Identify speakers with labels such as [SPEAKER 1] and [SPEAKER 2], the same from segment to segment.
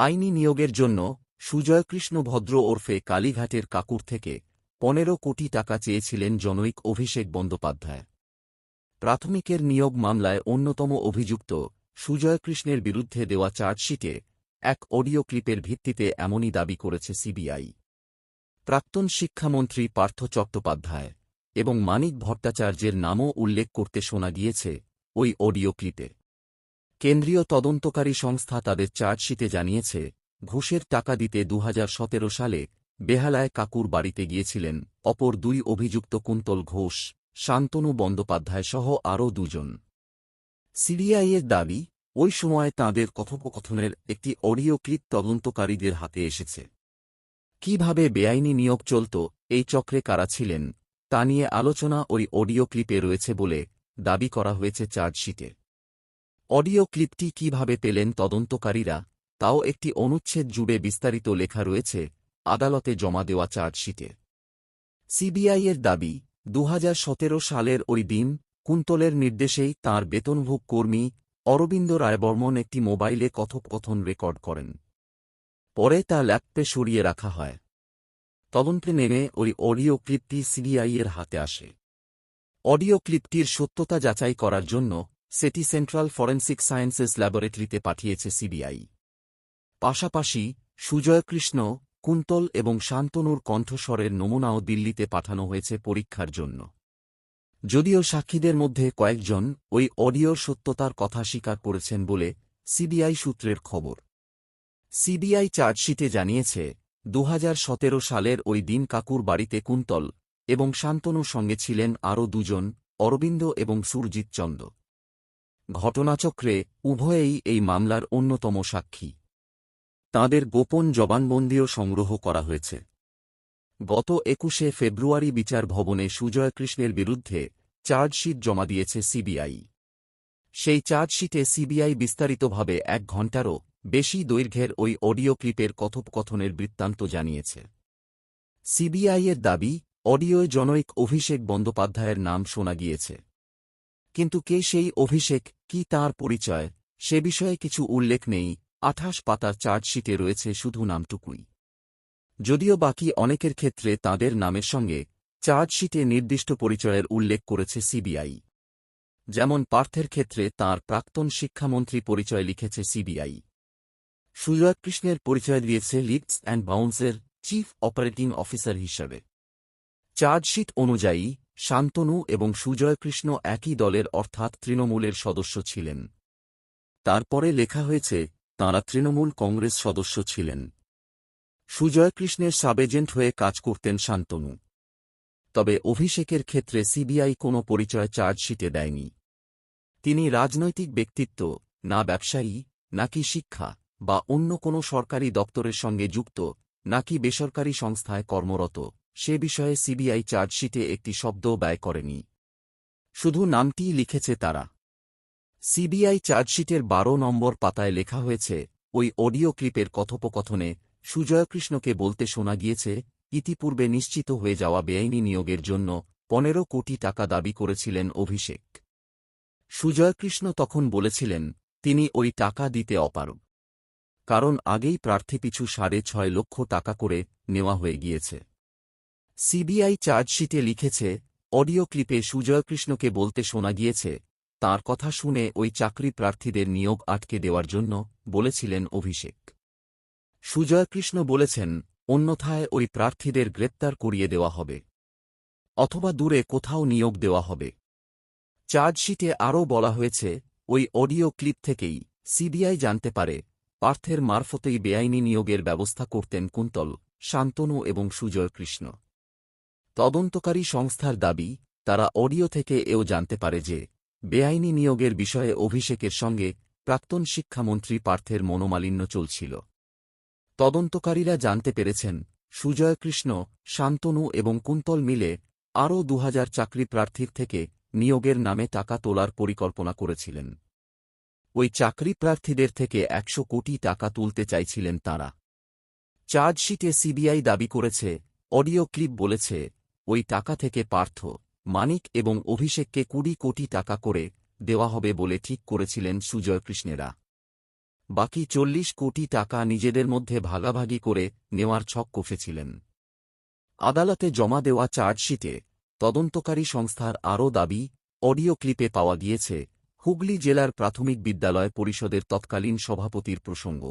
[SPEAKER 1] আইনি নিয়োগের জন্য সুজয়কৃষ্ণ ভদ্র ওরফে কালীঘাটের কাকুর থেকে পনেরো কোটি টাকা চেয়েছিলেন জনৈক অভিষেক বন্দ্যোপাধ্যায়। প্রাথমিকের নিয়োগ মামলায় অন্যতম অভিযুক্ত সুজয়কৃষ্ণের বিরুদ্ধে দেওয়া চার্জশিটে এক অডিও ক্লিপের ভিত্তিতে এমনই দাবি করেছে সিবিআই। প্রাক্তন শিক্ষামন্ত্রী পার্থ চট্টোপাধ্যায় এবং মানিক ভট্টাচার্যের নামও উল্লেখ করতে শোনা গিয়েছে ওই অডিও ক্লিপে। কেন্দ্রীয় তদন্তকারী সংস্থা তাদের চার্জশিটে জানিয়েছে, ঘুষের টাকা দিতে দু হাজার সতেরো সালে বেহালায় কাকুর বাড়িতে গিয়েছিলেন অপর দুই অভিযুক্ত কুন্তল ঘোষ, শান্তনু বন্দ্যোপাধ্যায় সহ আরও দুজন। সিবিআইয়ের দাবি, ওই সময় তাঁদের কথোপকথনের একটি অডিও ক্লিপ তদন্তকারীদের হাতে এসেছে। কীভাবে বেআইনি নিয়োগ চলত, এই চক্রে কারা ছিলেন, তা নিয়ে আলোচনা ওই অডিও ক্লিপে রয়েছে বলে দাবি করা হয়েছে চার্জশিটে। অডিও ক্লিপটি কীভাবে পেলেন তদন্তকারীরা, তাও একটি অনুচ্ছেদ জুড়ে বিস্তারিত লেখা রয়েছে, আদালতে জমা দেওয়া চার্জশিটে। সিবিআইয়ের দাবি দু হাজার সতেরো সালের ওই দিন কুন্তলের নির্দেশেই তাঁর বেতনভোগ কর্মী অরবিন্দ রায়বর্মন একটি মোবাইলে কথোপকথন রেকর্ড করেন। পরে তা ল্যাপটপে সরিয়ে রাখা হয়। তদন্তে নেমে ওই অডিও ক্লিপটি সিবিআইয়ের হাতে আসে। অডিও ক্লিপটির সত্যতা যাচাই করার জন্য সেটি সেন্ট্রাল ফরেন্সিক সায়েন্সেস ল্যাবরেটরিতে পাঠিয়েছে সিবিআই। পাশাপাশি, সুজয়কৃষ্ণ, কুন্তল এবং শান্তনুর কণ্ঠস্বরের নমুনাও দিল্লিতে পাঠানো হয়েছে পরীক্ষার জন্য। যদিও সাক্ষীদের মধ্যে কয়েকজন ওই অডিওর সত্যতার কথা স্বীকার করেছেন বলে সিবিআই সূত্রের খবর। সিবিআই চার্জশিটে জানিয়েছে দু হাজার সতেরো সালের ওই দিন কাকুর বাড়িতে কুন্তল এবং শান্তনুর সঙ্গে ছিলেন আরও দুজন অরবিন্দ এবং সুরজিৎ চন্দ ঘটনাচক্রে উভয়েই এই মামলার অন্যতম সাক্ষী। তাঁদের গোপন জবানবন্দিও সংগ্রহ করা হয়েছে। গত একুশে ফেব্রুয়ারি বিচার ভবনে সুজয় কৃষ্ণের বিরুদ্ধে চার্জশিট জমা দিয়েছে সিবিআই। সেই চার্জশিটে সিবিআই বিস্তারিতভাবে এক ঘণ্টারও বেশি দৈর্ঘ্যের ওই অডিও ক্লিপের কথোপকথনের বৃত্তান্ত জানিয়েছে। সিবিআইয়ের দাবি অডিওয় জনৈক অভিষেক বন্দ্যোপাধ্যায়ের নাম শোনা গিয়েছে। কিন্তু কে সেই অভিষেক কি তার পরিচয়? সে বিষয়ে কিছু উল্লেখ নেই। আঠাশ পাতার চার্জশিটে রয়েছে শুধু নামটুকুই। যদিও বাকি অনেকের ক্ষেত্রে তাদের নামের সঙ্গে চার্জশিটে নির্দিষ্ট পরিচয়ের উল্লেখ করেছে সিবিআই। যেমন পার্থের ক্ষেত্রে তার প্রাক্তন শিক্ষামন্ত্রী পরিচয় লিখেছে সিবিআই। সুজয় কৃষ্ণের পরিচয় দিয়েছে লিডস অ্যান্ড বাউন্সের চিফ অপারেটিং অফিসার হিসাবে। চার্জশিট অনুযায়ী শান্তনু এবং সুজয় কৃষ্ণ একই দলের অর্থাৎ তৃণমূলের সদস্য ছিলেন। তারপরে লেখা হয়েছে, তাঁরা তৃণমূল কংগ্রেস সদস্য ছিলেন। সুজয় কৃষ্ণের সাবেজেন্ট হয়ে কাজ করতেন শান্তনু। তবে অভিষেকের ক্ষেত্রে সিবিআই কোনো পরিচয় চার্জশিটে দেয়নি। তিনি রাজনৈতিক ব্যক্তিত্ব, না ব্যবসায়ী, নাকি শিক্ষা, বা অন্য কোনো সরকারি দপ্তরের সঙ্গে যুক্ত, নাকি বেসরকারি সংস্থায় কর্মরত। সে বিষয়ে সিবিআই চার্জশিটে একটি শব্দও ব্যয় করেনি। শুধু নামটিই লিখেছে তারা। সিবিআই চার্জশিটের বারো নম্বর পাতায় লেখা হয়েছে, ওই অডিও ক্লিপের কথোপকথনে সুজয়কৃষ্ণকে বলতে শোনা গিয়েছে, ইতিপূর্বে নিশ্চিত হয়ে যাওয়া বেআইনি নিয়োগের জন্য পনেরো কোটি টাকা দাবি করেছিলেন অভিষেক। সুজয়কৃষ্ণ তখন বলেছিলেন, তিনি ওই টাকা দিতে অপারগ। কারণ আগেই প্রার্থীপিছু সাড়ে ছয় লক্ষ টাকা করে নেওয়া হয়ে গিয়েছে। সিবিআই চার্জশিটে লিখেছে, অডিও ক্লিপে সুজয়কৃষ্ণকে বলতে শোনা গিয়েছে, তার কথা শুনে ওই চাকরি প্রার্থীদের নিয়োগ আটকে দেওয়ার জন্য, বলেছিলেন অভিষেক। সুজয়কৃষ্ণ বলেছেন, অন্যথায় ওই প্রার্থীদের গ্রেপ্তার করিয়ে দেওয়া হবে, অথবা দূরে কোথাও নিয়োগ দেওয়া হবে। চার্জশিটে আরও বলা হয়েছে, ওই অডিও ক্লিপ থেকেই সিবিআই জানতে পারে, পার্থের মারফতেই বেআইনি নিয়োগের ব্যবস্থা করতেন কুন্তল, শান্তনু এবং সুজয় কৃষ্ণ তদন্তকারী সংস্থার দাবি, তারা অডিও থেকে এও জানতে পারে যে, বেআইনি নিয়োগের বিষয়ে অভিষেকের সঙ্গে প্রাক্তন শিক্ষামন্ত্রী পার্থের মনোমালিন্য চলছিল। তদন্তকারীরা জানতে পেরেছেন সুজয় কৃষ্ণ শান্তনু এবং কুন্তল মিলে আরও দু চাকরি প্রার্থীর থেকে নিয়োগের নামে টাকা তোলার পরিকল্পনা করেছিলেন। ওই চাকরি প্রার্থীদের থেকে একশো কোটি টাকা তুলতে চাইছিলেন তাঁরা। চার্জশিটে সিবিআই দাবি করেছে, অডিও ক্লিপ বলেছে ওই টাকা থেকে পার্থ, মানিক এবং অভিষেককে কুড়ি কোটি টাকা করে দেওয়া হবে বলে ঠিক করেছিলেন সুজয় কৃষ্ণেরা বাকি চল্লিশ কোটি টাকা নিজেদের মধ্যে ভাগাভাগি করে নেওয়ার ছক কষেছিলেন। আদালতে জমা দেওয়া চার্জশিটে তদন্তকারী সংস্থার আরও দাবি, অডিও ক্লিপে পাওয়া গিয়েছে হুগলি জেলার প্রাথমিক বিদ্যালয় পরিষদের তৎকালীন সভাপতির প্রসঙ্গ।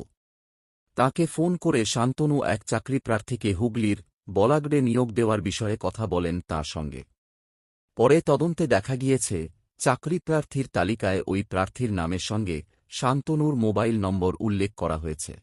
[SPEAKER 1] তাকে ফোন করে শান্তনু এক চাকরি প্রার্থীকে হুগলির বলাগড়ে নিয়োগ দেওয়ার বিষয়ে কথা বলেন তার সঙ্গে। পরে তদন্তে দেখা গিয়েছে, চাকরি প্রার্থীর তালিকায় ওই প্রার্থীর নামের সঙ্গে শান্তনুর মোবাইল নম্বর উল্লেখ করা হয়েছে।